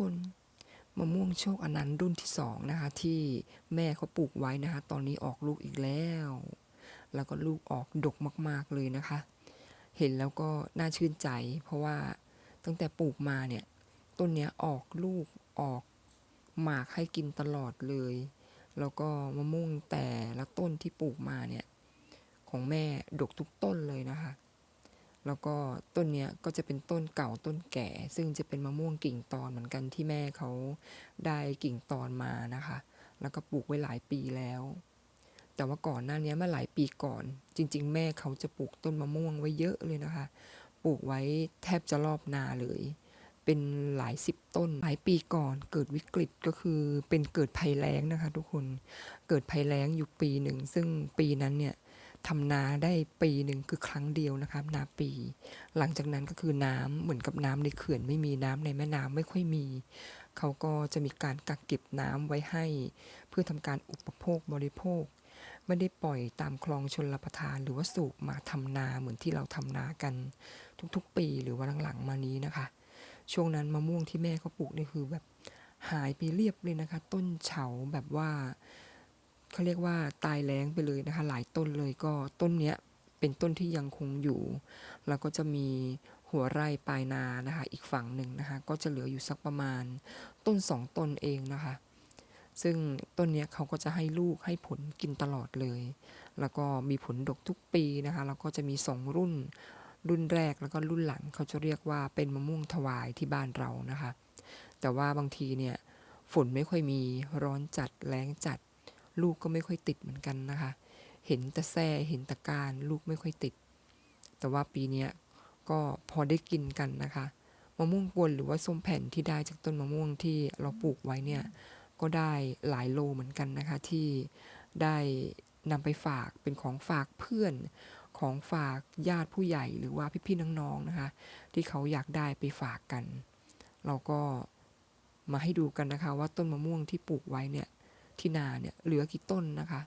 คนมะม่วงโชคอนันต์รุ่นที่สองนะคะ ที่แม่เขาปลูกไว้นะคะ ตอนนี้ออกลูกอีกแล้ว แล้วก็ลูกออกดกมากๆเลยนะคะ เห็นแล้วก็น่าชื่นใจ เพราะว่าตั้งแต่ปลูกมาเนี่ย ต้นเนี้ยออกลูกออกหมากให้กินตลอดเลย แล้วก็มะม่วงแต่ละต้นที่ปลูกมาเนี่ย ของแม่ดกทุกต้นเลยนะคะ แล้วก็ต้นเนี้ยก็จะเป็นต้นเก่าต้นแก่ ซึ่งจะเป็นมะม่วงกิ่งตอนเหมือนกันที่แม่เขาได้กิ่งตอนมานะคะ แล้วก็ปลูกไว้หลายปีแล้ว แต่ว่าก่อนหน้านี้เมื่อหลายปีก่อน จริง ๆ แม่เขาจะปลูกต้นมะม่วงไว้เยอะเลยนะคะ ปลูกไว้แทบจะรอบนาเลย เป็นหลายสิบต้น หลายปีก่อนเกิดวิกฤตก็คือเป็นเกิดภัยแล้งนะคะ ทุกคน เกิดภัยแล้งอยู่ปีหนึ่ง ซึ่งปีนั้นเนี่ย ทำนาได้ปีหนึ่งคือครั้งเดียวนะคะนาปี หลังจากนั้นก็คือน้ำเหมือนกับน้ำในเขื่อนไม่มีน้ำในแม่น้ำไม่ค่อยมี เขาก็จะมีการกักเก็บน้ำไว้ให้ เพื่อทำการอุปโภคบริโภค ไม่ได้ปล่อยตามคลองชนรับประทาน หรือว่าสูบมาทำนาเหมือนที่เราทำนากันทุกๆ ปีหรือว่าหลังๆมานี้นะคะ ช่วงนั้นมะม่วงที่แม่เขาปลูกนี่คือแบบหายไปเรียบเลยนะคะ ต้นเฉาแบบว่า เขาเรียกว่าตายแล้งไปเลยนะคะ หลายต้นเลยก็ต้นเนี้ยเป็นต้นที่ยังคงอยู่ แล้วก็จะมีหัวไร่ปลายนานะคะ อีกฝั่งหนึ่งนะคะ ก็จะเหลืออยู่สักประมาณ ต้นสองต้นเองนะคะ ซึ่งต้นเนี้ยเขาก็จะให้ลูกให้ผลกินตลอดเลย แล้วก็มีผลดกทุกปีนะคะ แล้วก็จะมีสองรุ่น รุ่นแรกแล้วก็รุ่นหลังเขาจะเรียกว่าเป็นมะม่วงถวายที่บ้านเรานะคะ แต่ว่าบางทีเนี่ยฝนไม่ค่อยมีร้อนจัดแล้งจัด ลูกก็ไม่ค่อยติดเหมือนกันนะคะ เห็นแต่แส่เห็นแต่การลูกไม่ค่อยติด แต่ว่าปีนี้ก็พอได้กินกันนะคะมะม่วงกวนหรือว่าส้มแผ่นที่ได้จากต้นมะม่วงที่เราปลูกไว้เนี่ยก็ได้หลายโลเหมือนกันนะคะ ที่ได้นำไปฝากเป็นของฝากเพื่อนของฝากญาติผู้ใหญ่หรือว่าพี่ๆน้องๆนะคะ ที่เขาอยากได้ไปฝากกัน เราก็มาให้ดูกันนะคะ ว่าต้นมะม่วงที่ปลูกไว้เนี่ย ที่นาเนี่ยเหลือกี่ต้นนะคะ